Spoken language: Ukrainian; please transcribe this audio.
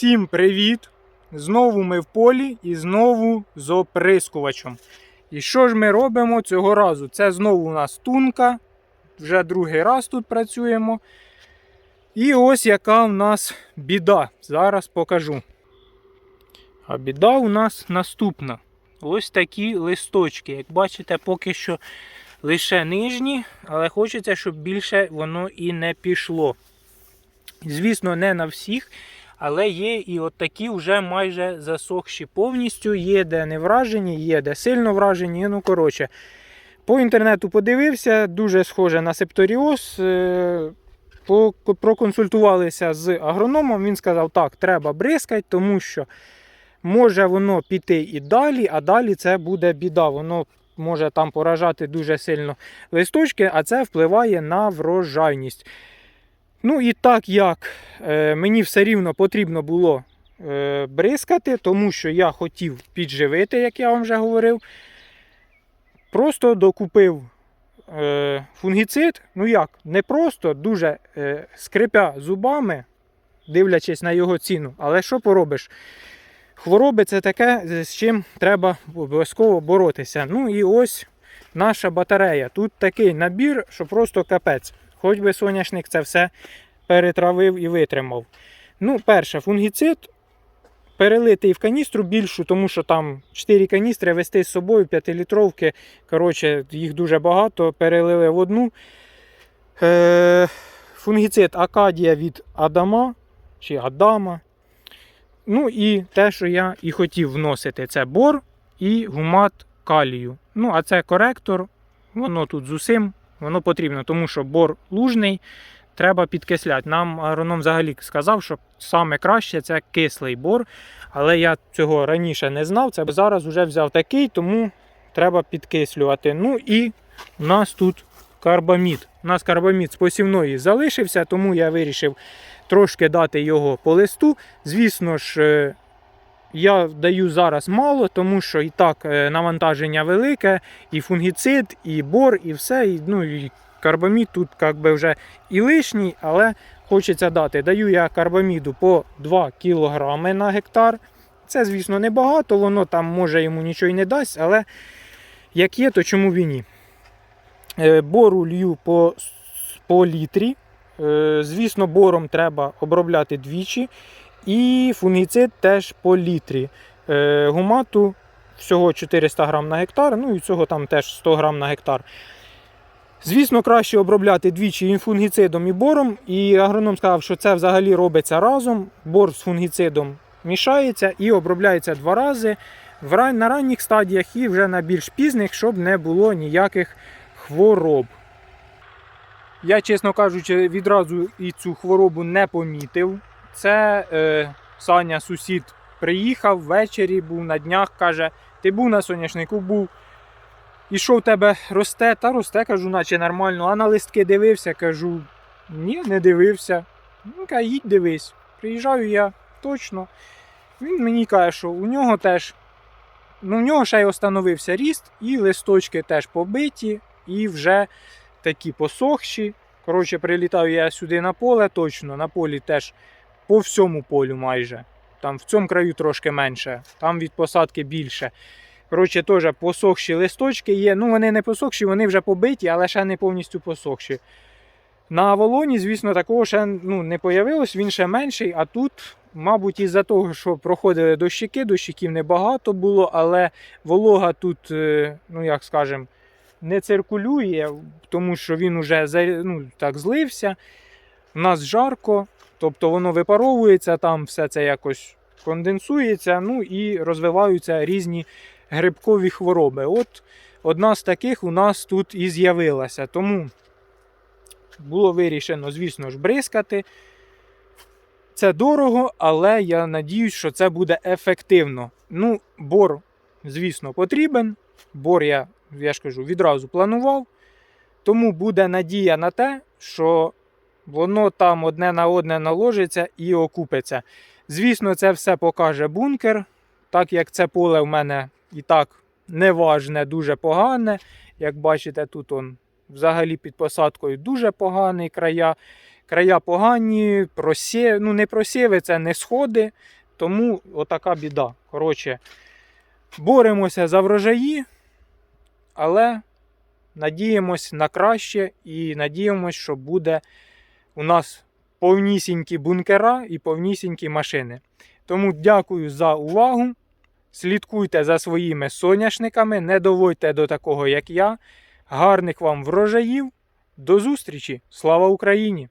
Всім привіт! Знову ми в полі і знову з оприскувачем. І що ж ми робимо цього разу? Це знову у нас тунка. Вже другий раз тут працюємо. І ось яка в нас біда. Зараз покажу. А біда у нас наступна. Ось такі листочки. Як бачите, поки що лише нижні, але хочеться, щоб більше воно і не пішло. Звісно, не на всіх, але є і от такі вже майже засохші повністю. Є де не вражені, є де сильно вражені. Ну, коротше, по інтернету подивився, дуже схоже на септоріоз. Е, Проконсультувалися з агрономом. Він сказав, так, треба бризкати, тому що може воно піти і далі, а далі це буде біда. Воно може там поражати дуже сильно листочки, а це впливає на врожайність. Ну і так як е, мені все рівно потрібно було е, бризкати, тому що я хотів підживити, як я вам вже говорив. Просто докупив е, фунгіцид. Ну як, не просто, дуже скрипя зубами, дивлячись на його ціну. Але що поробиш? Хвороби це таке, з чим треба обов'язково боротися. Ну і ось наша батарея. Тут такий набір, що просто капець. Хоч би соняшник це все перетравив і витримав. Ну, перше, фунгіцид перелитий в каністру більшу, тому що там 4 каністри вести з собою 5-літровки. Коротше, їх дуже багато, перелили в одну. Е, фунгіцид Акадія від Адама чи Адама. Ну і те, що я і хотів вносити, це бор і гумат калію. Ну, а це коректор, воно тут з усім, воно потрібно, тому що бор лужний, треба підкисляти. Нам агроном взагалі сказав, що саме краще це кислий бор, але я цього раніше не знав. Це зараз вже взяв такий, тому треба підкислювати. Ну і у нас тут карбамід. У нас карбамід з посівної залишився, тому я вирішив трошки дати його по листу. Звісно ж, е, я даю зараз мало, тому що і так е, навантаження велике, і фунгіцид, і бор, і все. І, ну, і карбамід тут як би вже і лишній, але хочеться дати. Даю я карбаміду по 2 кг на гектар. Це, звісно, небагато, воно там може йому нічого й не дасть, але як є, то чому і ні. Е, Бору лью по, по літрі. Е, Звісно, бором треба обробляти двічі. І фунгіцид теж по літрі. Е, Гумату всього 400 грам на гектар, ну і цього там теж 100 грам на гектар. Звісно, краще обробляти двічі і фунгіцидом і бором. І агроном сказав, що це взагалі робиться разом. Бор з фунгіцидом мішається і обробляється два рази на ранніх стадіях і вже на більш пізних, щоб не було ніяких хвороб. Я, чесно кажучи, відразу і цю хворобу не помітив. Це е, Саня, сусід, приїхав ввечері, був на днях, каже: ти був на соняшнику, був. І що в тебе росте? Та росте, кажу, наче нормально. А на листки дивився, кажу, ні, не дивився. Він каже, їдь дивись. Приїжджаю я точно. Він мені каже, що у нього теж, ну в нього ще й остановився ріст, і листочки теж побиті, і вже такі посохші. Коротше, прилітаю я сюди на поле, точно, на полі теж по всьому полю майже. Там в цьому краю трошки менше, там від посадки більше. Коротше, теж посохші листочки є. Ну, вони не посохші, вони вже побиті, але ще не повністю посохші. На Авалоні, звісно, такого ще ну, не появилось, він ще менший, а тут, мабуть, із-за того, що проходили дощики, дощиків небагато було, але волога тут, е, ну як скажемо, не циркулює, тому що він уже ну, так злився. У нас жарко, тобто воно випаровується, там все це якось конденсується, ну і розвиваються різні грибкові хвороби. От одна з таких у нас тут і з'явилася. Тому було вирішено, звісно ж, бризкати. Це дорого, але я надіюсь, що це буде ефективно. Ну, бор, звісно, потрібен. Бор я, я ж кажу, відразу планував. Тому буде надія на те, що воно там одне на одне наложиться і окупиться. Звісно, це все покаже бункер, так як це поле в мене і так неважне, дуже погане. Як бачите, тут он взагалі під посадкою дуже поганий края. края погані, просів, ну не просіви, це не сходи. Тому отака біда. Коротше, боремося за врожаї, але надіємось на краще і надіємось, що буде у нас повнісінькі бункера і повнісінькі машини. Тому дякую за увагу. Слідкуйте за своїми соняшниками, не доводьте до такого, як я. Гарних вам врожаїв. До зустрічі! Слава Україні!